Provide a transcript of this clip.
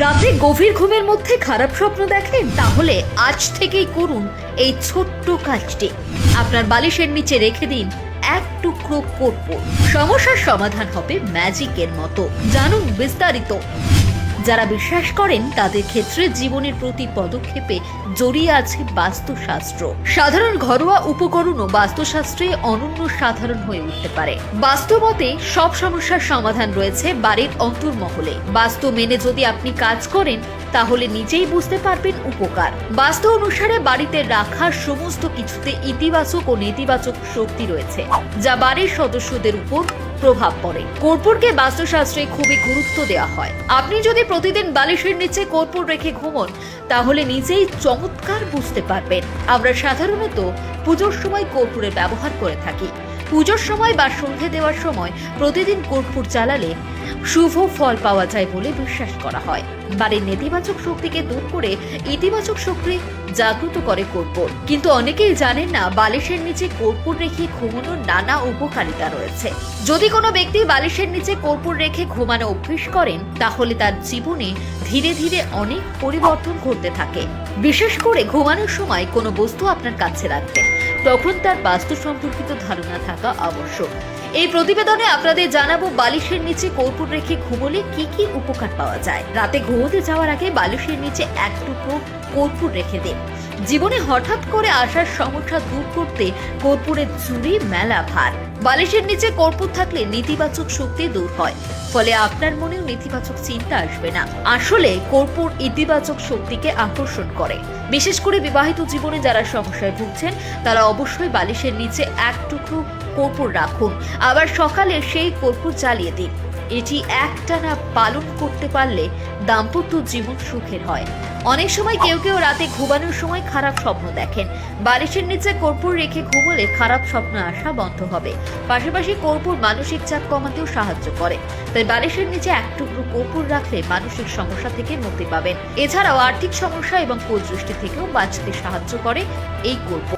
রাতে গভীর ঘুমের মধ্যে খারাপ স্বপ্ন দেখেন? তাহলে আজ থেকেই করুন এই ছোট্ট কাজটি। আপনার বালিশের নিচে রেখে দিন এক টুকরো কর্পূর। সমস্যার সমাধান হবে ম্যাজিকের মতো। জানুন বিস্তারিত। যারা বিশ্বাস করেন, তাদের ক্ষেত্রে জীবনের প্রতি পদক্ষেপে জড়িয়ে আছে বাস্তুশাস্ত্র। সাধারণ ঘরোয়া উপকরণও বাস্তুশাস্ত্রে অনন্য সাধারণ হয়ে উঠতে পারে। বাস্তবতে সব সমস্যার সমাধান রয়েছে বাড়ির অন্তর্মহলে। বাস্তু মেনে যদি আপনি কাজ করেন, তাহলে নিজেই বুঝতে পারবেন উপকার। বাস্তু অনুসারে বাড়িতে রাখা সমস্ত কিছুতে ইতিবাচক ও নেতিবাচক শক্তি রয়েছে, যা বাড়ির সদস্যদের উপর প্রভাব পড়ে। কর্পূরকে বাস্তুশাস্ত্রে খুবই গুরুত্ব দেওয়া হয়। আপনি যদি প্রতিদিন বালিশের নিচে কর্পূর রেখে ঘুমন, তাহলে নিজেই চমৎকার বুঝতে পারবেন। আমরা সাধারণত পুজোর সময় কর্পূরের ব্যবহার করে থাকি। পুজোর সময় বা সন্ধে দেওয়ার সময় প্রতিদিন কর্পূর জ্বালালে শুভ ফল পাওয়া যায় বলে বিশ্বাস করা হয়। বাড়ির নেতিবাচক শক্তিকে দূর করে ইতিবাচক শক্তি জাগ্রত করে কর্পূর। কিন্তু অনেকেই জানেন না, বালিশের নিচে কর্পূর রেখে ঘুমানোর নানা উপকারিতা রয়েছে। যদি কোনো ব্যক্তি বালিশের নিচে কর্পূর রেখে ঘুমানো অভ্যেস করেন, তাহলে তার জীবনে ধীরে ধীরে অনেক পরিবর্তন ঘটতে থাকে। বিশেষ করে ঘুমানোর সময় কোনো বস্তু আপনার কাছে রাখবেন। তখন তার বাস্তু সম্পর্কিত ধারণা থাকা আবশ্যক। এই প্রতিবেদনে আপনাদের জানাব বালিশের নিচে কর্পূর রেখে ঘুমোলে কি কি উপকার পাওয়া যায়। রাতে ঘুমোতে যাওয়ার আগে বালিশের নিচে এক টুকরো কর্পূর রেখে দিন। জীবনে হঠাৎ করে আসার সমস্যা দূর করতে কর্পূরের চুরি মেলা ভার। বালিশের নিচে কর্পূর থাকলে নেতিবাচক শক্তি দূর হয়। ফলে আপনার মনেও নেতিবাচক চিন্তা আসবে না। আসলে কর্পূর ইতিবাচক শক্তিকে আকর্ষণ করে। বিশেষ করে বিবাহিত জীবনে যারা সমস্যায় ভুগছেন, তারা অবশ্যই বালিশের নিচে এক টুকরো কর্পূর রাখুন। আবার সকালে সেই কর্পূর জ্বালিয়ে দিন। এটি একটানা পালন করতে পারলে দাম্পত্য জীবন সুখের হয়। অনেক সময় কেউ কেউ রাতে ঘুমানোর সময় খারাপ স্বপ্ন দেখেন। বালিশের নিচে কর্পূর রেখে ঘুমোলে খারাপ স্বপ্ন আসা বন্ধ হবে। পাশাপাশি কর্পূর মানসিক চাপ কমাতেও সাহায্য করে। তাই বালিশের নিচে এক টুকরো কর্পূর রাখলে মানসিক সমস্যা থেকে মুক্তি পাবেন। এছাড়াও আর্থিক সমস্যা এবং কুদৃষ্টি থেকেও বাঁচতে সাহায্য করে এই কর্পূর।